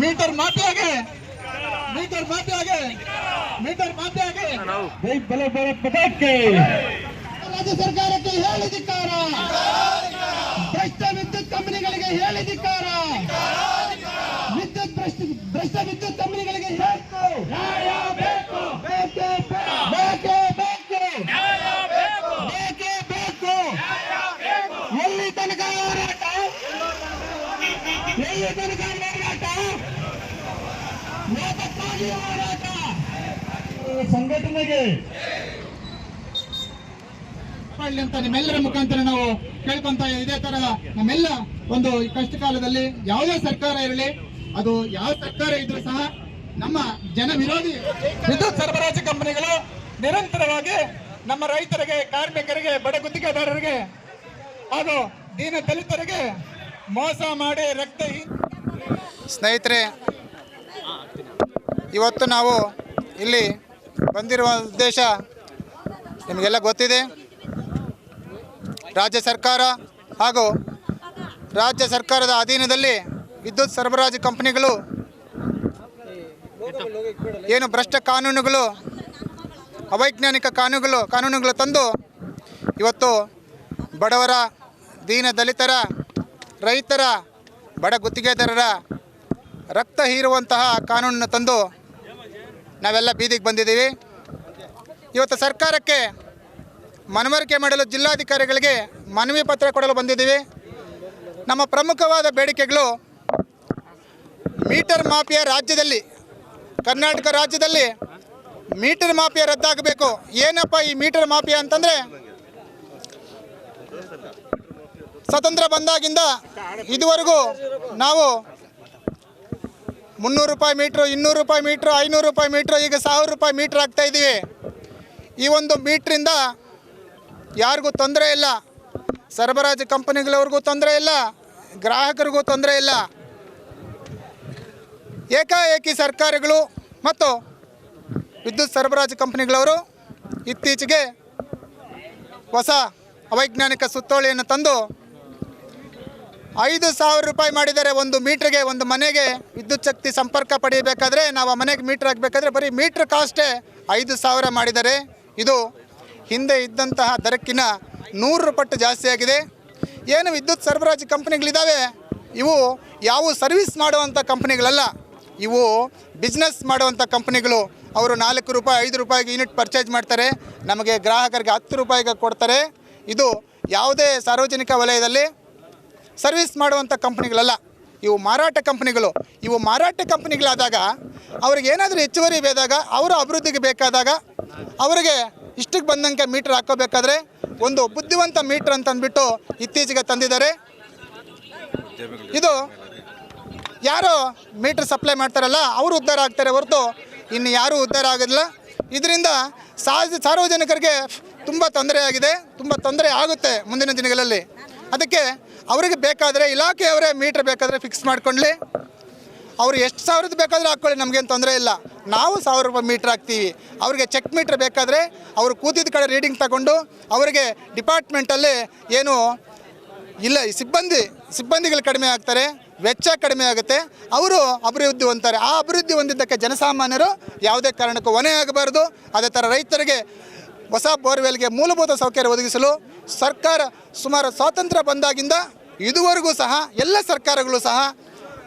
Metre ಮಾಫಿಯಾಗೆ meter ಮಾಫಿಯಾಗೆ meter ಮಾಫಿಯಾಗೆ ಜೈ ಬಲೆ ಬಲೆ ಪದಕ್ಕೆ ರಾಜ್ಯ ಸರ್ಕಾರಕ್ಕೆ ಹೇಳಿದಿಕ್ಕಾರ ಭ್ರಷ್ಟ ವಿದ್ಯುತ್ ಕಂಪನಿಗಳಿಗೆ ಹೇಳಿದಿಕ್ಕಾರ ವಿದ್ಯುತ್ ಭ್ರಷ್ಟ ಭ್ರಷ್ಟ ವಿದ್ಯುತ್ ಕಂಪನಿಗಳಿಗೆ ಸಂಘಟನೆಗೆ. ಅಂತ ನಿಮ್ಮೆಲ್ಲರ ಮುಖಾಂತರ ನಾವು ಕೇಳ್ಕೊಂತ ಇದೇ ತರ ನಮ್ಮೆಲ್ಲ ಒಂದು ಕಷ್ಟ ಕಾಲದಲ್ಲಿ ಯಾವುದೇ ಸರ್ಕಾರ ಇರಲಿ ಅದು ಯಾವ ಸರ್ಕಾರ ಇದ್ರೂ ಸಹ ನಮ್ಮ ಜನ ವಿರೋಧಿ ವಿದ್ಯುತ್ ಸರಬರಾಜು ಕಂಪನಿಗಳು ನಿರಂತರವಾಗಿ ನಮ್ಮ ರೈತರಿಗೆ ಕಾರ್ಮಿಕರಿಗೆ ಬಡ ಗುತ್ತಿಗೆದಾರರಿಗೆ ಹಾಗೂ ದೀನ ದಲಿತರಿಗೆ ಮೋಸ ಮಾಡಿ ರಕ್ತ ಸ್ನೇಹಿತರೆ ಇವತ್ತು ನಾವು ಇಲ್ಲಿ ಬಂದಿರುವ ಉದ್ದೇಶ ನಿಮಗೆಲ್ಲ ಗೊತ್ತಿದೆ. ರಾಜ್ಯ ಸರ್ಕಾರ ಹಾಗೂ ರಾಜ್ಯ ಸರ್ಕಾರದ ಅಧೀನದಲ್ಲಿ ವಿದ್ಯುತ್ ಸರಬರಾಜು ಕಂಪನಿಗಳು ಏನು ಭ್ರಷ್ಟ ಕಾನೂನುಗಳು, ಅವೈಜ್ಞಾನಿಕ ಕಾನೂನುಗಳು ಕಾನೂನುಗಳು ತಂದು ಇವತ್ತು ಬಡವರ, ದೀನ ದಲಿತರ, ರೈತರ, ಬಡ ಗುತ್ತಿಗೆದಾರರ ರಕ್ತ ಹೀರುವಂತಹ ಕಾನೂನನ್ನು ತಂದು ನಾವೆಲ್ಲ ಬೀದಿಗೆ ಬಂದಿದ್ದೀವಿ. ಇವತ್ತು ಸರ್ಕಾರಕ್ಕೆ ಮನವರಿಕೆ ಮಾಡಲು ಜಿಲ್ಲಾಧಿಕಾರಿಗಳಿಗೆ ಮನವಿ ಪತ್ರ ಕೊಡಲು ಬಂದಿದ್ದೀವಿ. ನಮ್ಮ ಪ್ರಮುಖವಾದ ಬೇಡಿಕೆಗಳು ಮೀಟರ್ ಮಾಫಿಯಾ ರಾಜ್ಯದಲ್ಲಿ, ಕರ್ನಾಟಕ ರಾಜ್ಯದಲ್ಲಿ ಮೀಟರ್ ಮಾಫಿಯಾ ರದ್ದಾಗಬೇಕು. ಏನಪ್ಪ ಈ ಮೀಟರ್ ಮಾಫಿಯಾ ಅಂತಂದರೆ? ಸ್ವತಂತ್ರ ಬಂದಾಗಿಂದ ಇದುವರೆಗೂ ನಾವು ಮುನ್ನೂರು ರೂಪಾಯಿ ಮೀಟ್ರು, ಇನ್ನೂರು ರೂಪಾಯಿ ಮೀಟ್ರು, ಐನೂರು ರೂಪಾಯಿ ಮೀಟ್ರು, ಈಗ ಸಾವಿರ ರೂಪಾಯಿ ಮೀಟ್ರ್ ಆಗ್ತಾ ಇದ್ದೀವಿ. ಈ ಒಂದು ಮೀಟ್ರಿಂದ ಯಾರಿಗೂ ತೊಂದರೆ ಇಲ್ಲ. ಸರಬರಾಜು ಕಂಪನಿಗಳವ್ರಿಗೂ ತೊಂದರೆ ಇಲ್ಲ. ಗ್ರಾಹಕರಿಗೂ ತೊಂದರೆ ಇಲ್ಲ. ಏಕಾಏಕಿ ಸರ್ಕಾರಗಳು ಮತ್ತು ವಿದ್ಯುತ್ ಸರಬರಾಜು ಕಂಪನಿಗಳವರು ಇತ್ತೀಚೆಗೆ ಹೊಸ ಅವೈಜ್ಞಾನಿಕ ಸುತ್ತೋಲೆಯನ್ನು ತಂದು ಐದು ಸಾವಿರ ರೂಪಾಯಿ ಮಾಡಿದರೆ ಒಂದು ಮೀಟ್ರಿಗೆ ಒಂದು ಮನೆಗೆ ವಿದ್ಯುತ್ ಶಕ್ತಿ ಸಂಪರ್ಕ ಪಡೆಯಬೇಕಾದ್ರೆ ನಾವು ಆ ಮನೆಗೆ ಮೀಟ್ರ್ ಹಾಕಬೇಕಾದ್ರೆ ಬರೀ ಮೀಟ್ರ್ ಕಾಸ್ಟೇ ಐದು ಸಾವಿರ ಮಾಡಿದ್ದಾರೆ ಇದು ಹಿಂದೆ ಇದ್ದಂತಹ ದರಕ್ಕಿನ ನೂರು ಪಟ್ಟು ಜಾಸ್ತಿ ಆಗಿದೆ. ಏನು ವಿದ್ಯುತ್ ಸರಬರಾಜು ಕಂಪ್ನಿಗಳಿದ್ದಾವೆ ಇವು ಯಾವ ಸರ್ವಿಸ್ ಮಾಡುವಂಥ ಕಂಪ್ನಿಗಳಲ್ಲ. ಇವು ಬಿಸ್ನೆಸ್ ಮಾಡುವಂಥ ಕಂಪ್ನಿಗಳು. ಅವರು ನಾಲ್ಕು ರೂಪಾಯಿ, ಐದು ರೂಪಾಯಿಗೆ ಯೂನಿಟ್ ಪರ್ಚೇಸ್ ಮಾಡ್ತಾರೆ. ನಮಗೆ ಗ್ರಾಹಕರಿಗೆ ಹತ್ತು ರೂಪಾಯಿಗೆ ಕೊಡ್ತಾರೆ. ಇದು ಯಾವುದೇ ಸಾರ್ವಜನಿಕ ವಲಯದಲ್ಲಿ ಸರ್ವಿಸ್ ಮಾಡುವಂಥ ಕಂಪ್ನಿಗಳಲ್ಲ, ಇವು ಮಾರಾಟ ಕಂಪ್ನಿಗಳು. ಇವು ಮಾರಾಟ ಕಂಪ್ನಿಗಳಾದಾಗ ಅವ್ರಿಗೆ ಏನಾದರೂ ಹೆಚ್ಚುವರಿ ಬೇದಾಗ, ಅವರ ಅಭಿವೃದ್ಧಿಗೆ ಬೇಕಾದಾಗ ಅವರಿಗೆ ಇಷ್ಟಕ್ಕೆ ಬಂದಂಗೆ ಮೀಟ್ರ್ ಹಾಕೋಬೇಕಾದ್ರೆ ಒಂದು ಬುದ್ಧಿವಂತ ಮೀಟ್ರ್ ಅಂತ ಅಂದ್ಬಿಟ್ಟು ಇತ್ತೀಚೆಗೆ ತಂದಿದ್ದಾರೆ. ಇದು ಯಾರು ಮೀಟ್ರ್ ಸಪ್ಲೈ ಮಾಡ್ತಾರಲ್ಲ, ಅವರು ಉದ್ಧಾರ ಆಗ್ತಾರೆ ಹೊರತು ಇನ್ನು ಯಾರೂ ಉದ್ಧಾರ ಆಗೋದಿಲ್ಲ. ಇದರಿಂದ ಸಾರ್ವ ಸಾರ್ವಜನಿಕರಿಗೆ ತುಂಬ ತೊಂದರೆ ಆಗಿದೆ, ತುಂಬ ತೊಂದರೆ ಆಗುತ್ತೆ ಮುಂದಿನ ದಿನಗಳಲ್ಲಿ. ಅದಕ್ಕೆ ಅವರಿಗೆ ಬೇಕಾದರೆ ಇಲಾಖೆಯವರೇ ಮೀಟ್ರ್ ಬೇಕಾದರೆ ಫಿಕ್ಸ್ ಮಾಡ್ಕೊಳ್ಳಿ ಅವರು ಎಷ್ಟು ಸಾವಿರದ್ದು ಬೇಕಾದರೂ ಹಾಕ್ಕೊಳ್ಳಿ, ನಮಗೇನು ತೊಂದರೆ ಇಲ್ಲ. ನಾವು ಸಾವಿರ ರೂಪಾಯಿ ಮೀಟ್ರ್ ಹಾಕ್ತೀವಿ. ಅವರಿಗೆ ಚೆಕ್ ಮೀಟ್ರ್ ಬೇಕಾದರೆ ಅವರು ಕೂತಿದ್ದ ಕಡೆ ರೀಡಿಂಗ್ ತಗೊಂಡು ಅವರಿಗೆ ಡಿಪಾರ್ಟ್ಮೆಂಟಲ್ಲಿ ಏನು ಇಲ್ಲ ಸಿಬ್ಬಂದಿ, ಸಿಬ್ಬಂದಿಗಳು ಕಡಿಮೆ ಆಗ್ತಾರೆ, ವೆಚ್ಚ ಕಡಿಮೆ ಆಗುತ್ತೆ. ಅವರು ಅಭಿವೃದ್ಧಿ ಹೊಂದ್ತಾರೆ. ಆ ಅಭಿವೃದ್ಧಿ ಹೊಂದಿದ್ದಕ್ಕೆ ಜನಸಾಮಾನ್ಯರು ಯಾವುದೇ ಕಾರಣಕ್ಕೂ ಹೊಣೆ ಆಗಬಾರ್ದು. ಅದೇ ಥರ ರೈತರಿಗೆ ಹೊಸ ಬೋರ್ವೆಲ್ಗೆ ಮೂಲಭೂತ ಸೌಕರ್ಯ ಒದಗಿಸಲು ಸರ್ಕಾರ ಸುಮಾರು ಸ್ವಾತಂತ್ರ್ಯ ಬಂದಾಗಿಂದ ಇದುವರೆಗೂ ಸಹ ಎಲ್ಲ ಸರ್ಕಾರಗಳು ಸಹ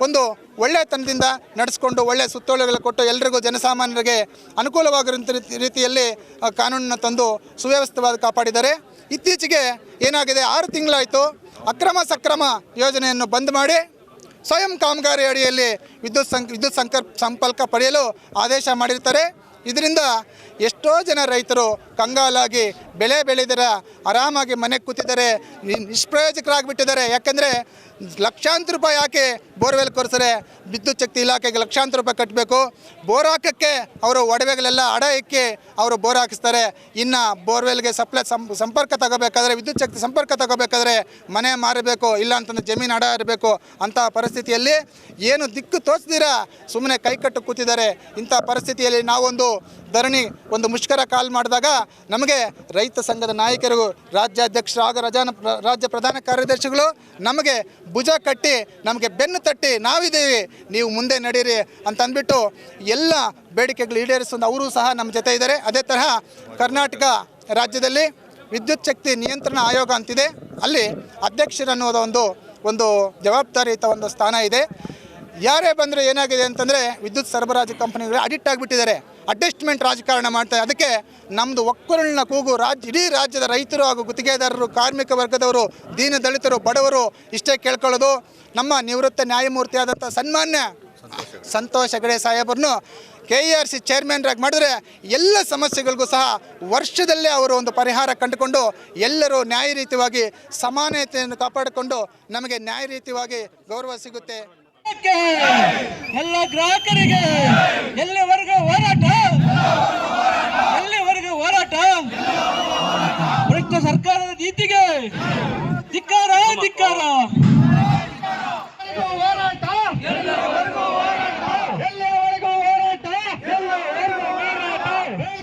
ಒಂದು ತನದಿಂದ ನಡೆಸ್ಕೊಂಡು ಒಳ್ಳೆಯ ಸುತ್ತೋಲೆಗಳು ಕೊಟ್ಟು ಎಲ್ರಿಗೂ ಜನಸಾಮಾನ್ಯರಿಗೆ ಅನುಕೂಲವಾಗಿರುವಂಥ ರೀತಿ- ರೀತಿಯಲ್ಲಿ ಕಾನೂನನ್ನು ತಂದು ಸುವ್ಯವಸ್ಥಿತವಾದ ಕಾಪಾಡಿದ್ದಾರೆ. ಇತ್ತೀಚೆಗೆ ಏನಾಗಿದೆ? ಆರು ತಿಂಗಳಾಯಿತು. ಅಕ್ರಮ ಸಕ್ರಮ ಯೋಜನೆಯನ್ನು ಬಂದ್ ಮಾಡಿ ಸ್ವಯಂ ಕಾಮಗಾರಿ ಅಡಿಯಲ್ಲಿ ವಿದ್ಯುತ್ ಸಂಕ್ ವಿದ್ಯುತ್ ಸಂಕರ್ ಸಂಪರ್ಕ ಪಡೆಯಲು ಆದೇಶ ಮಾಡಿರ್ತಾರೆ. ಇದರಿಂದ ಎಷ್ಟೋ ಜನ ರೈತರು ಕಂಗಾಲಾಗಿ ಬೆಳೆ ಬೆಳೆದರ, ಆರಾಮಾಗಿ ಮನೆಗೆ ಕೂತಿದ್ದಾರೆ ನಿಷ್ಪ್ರಯೋಜಕರಾಗಿ ನಿಷ್ಪ್ರಯೋಜಕರಾಗಿಬಿಟ್ಟಿದ್ದಾರೆ. ಯಾಕೆಂದರೆ ಲಕ್ಷಾಂತರ ರೂಪಾಯಿ ಯಾಕೆ ಬೋರ್ವೆಲ್ ಕೊರೆಸರೆ ವಿದ್ಯುತ್ ಶಕ್ತಿ ಇಲಾಖೆಗೆ ಲಕ್ಷಾಂತರ ರೂಪಾಯಿ ಕಟ್ಟಬೇಕು ಬೋರ್ ಹಾಕೋಕ್ಕೆ ಅವರು ಒಡವೆಗಳೆಲ್ಲ ಅಡ ಇಕ್ಕಿ ಅವರು ಬೋರ್ ಹಾಕಿಸ್ತಾರೆ. ಇನ್ನು ಬೋರ್ವೆಲ್ಗೆ ಸಪ್ಲೈ ಸಂಪರ್ಕ ತಗೋಬೇಕಾದ್ರೆ, ವಿದ್ಯುತ್ ಶಕ್ತಿ ಸಂಪರ್ಕ ತಗೋಬೇಕಾದ್ರೆ ಮನೆ ಮಾರಬೇಕು, ಇಲ್ಲ ಅಂತಂದ್ರೆ ಜಮೀನು ಅಡ ಇರಬೇಕು ಅಂತಹ ಪರಿಸ್ಥಿತಿಯಲ್ಲಿ ಏನು ದಿಕ್ಕು ತೋರಿಸ್ದಿರ ಸುಮ್ಮನೆ ಕೈಕಟ್ಟು ಕೂತಿದ್ದಾರೆ. ಇಂಥ ಪರಿಸ್ಥಿತಿಯಲ್ಲಿ ನಾವೊಂದು ಧರಣಿ ಒಂದು ಮುಷ್ಕರ ಕಾಲ್ ಮಾಡಿದಾಗ ನಮಗೆ ರೈತ ಸಂಘದ ನಾಯಕರು ರಾಜ್ಯಾಧ್ಯಕ್ಷರು ಹಾಗೂ ರಜಾನ ರಾಜ್ಯ ಪ್ರಧಾನ ಕಾರ್ಯದರ್ಶಿಗಳು ನಮಗೆ ಭುಜ ಕಟ್ಟಿ, ನಮಗೆ ಬೆನ್ನು ತಟ್ಟಿ, ನಾವಿದ್ದೀವಿ, ನೀವು ಮುಂದೆ ನಡೀರಿ ಅಂತ ಅಂದ್ಬಿಟ್ಟು ಎಲ್ಲ ಬೇಡಿಕೆಗಳು ಈಡೇರಿಸುವ ಅವರು ಸಹ ನಮ್ಮ ಜೊತೆ ಇದ್ದಾರೆ. ಅದೇ ತರಹ ಕರ್ನಾಟಕ ರಾಜ್ಯದಲ್ಲಿ ವಿದ್ಯುತ್ ಶಕ್ತಿ ನಿಯಂತ್ರಣ ಆಯೋಗ ಅಂತಿದೆ. ಅಲ್ಲಿ ಅಧ್ಯಕ್ಷರನ್ನುವುದ ಒಂದು ಒಂದು ಜವಾಬ್ದಾರಿಯುತ ಒಂದು ಸ್ಥಾನ ಇದೆ. ಯಾರೇ ಬಂದರೆ ಏನಾಗಿದೆ ಅಂತಂದರೆ ವಿದ್ಯುತ್ ಸರಬರಾಜು ಕಂಪನಿಗಳು ಅಡಿಕ್ಟ್ ಆಗಿಬಿಟ್ಟಿದ್ದಾರೆ. ಅಡ್ಜಸ್ಟ್ಮೆಂಟ್ ರಾಜಕಾರಣ ಮಾಡ್ತಾರೆ ಅದಕ್ಕೆ ನಮ್ಮದು ಒಕ್ಕಲಿನ ಕೂಗು. ರಾಜ್ಯ ಇಡೀ ರಾಜ್ಯದ ರೈತರು ಹಾಗೂ ಗುತ್ತಿಗೆದಾರರು, ಕಾರ್ಮಿಕ ವರ್ಗದವರು, ದೀನ ದಲಿತರು, ಬಡವರು ಇಷ್ಟೇ ಕೇಳ್ಕೊಳ್ಳೋದು. ನಮ್ಮ ನಿವೃತ್ತ ನ್ಯಾಯಮೂರ್ತಿಯಾದಂಥ ಸನ್ಮಾನ್ಯ ಸಂತೋಷ್ ಹೆಗಡೆ ಸಾಹೇಬರನ್ನು ಕೆ ಇ ಆರ್ ಸಿ ಚೇರ್ಮನ್ರಾಗಿ ಮಾಡಿದ್ರೆ ಎಲ್ಲ ಸಮಸ್ಯೆಗಳಿಗೂ ಸಹ ವರ್ಷದಲ್ಲೇ ಅವರು ಒಂದು ಪರಿಹಾರ ಕಂಡುಕೊಂಡು ಎಲ್ಲರೂ ನ್ಯಾಯರೀತಿಯಾಗಿ ಸಮಾನತೆಯನ್ನು ಕಾಪಾಡಿಕೊಂಡು ನಮಗೆ ನ್ಯಾಯರೀತಿಯಾಗಿ ಗೌರವ ಸಿಗುತ್ತೆ. ಎಲ್ಲ ಗ್ರಾಹಕರಿಗೆ, ಎಲ್ಲಿವರೆಗೂ ಹೋರಾಟ? ಎಲ್ಲಿವರೆಗೂ ಹೋರಾಟ? ಭ್ರಷ್ಟ ಸರ್ಕಾರದ ನೀತಿಗೆ ಧಿಕ್ಕಾರ ಧಿಕ್ಕಾರ. ಹೋರಾಟ?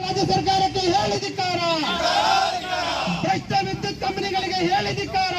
ರಾಜ್ಯ ಸರ್ಕಾರಕ್ಕೆ ಹೇಳಿದಿಕ್ಕಾರ ಭ್ರಷ್ಟ ವಿದ್ಯುತ್ ಕಂಪನಿಗಳಿಗೆ ಹೇಳಿದಿಕ್ಕಾರ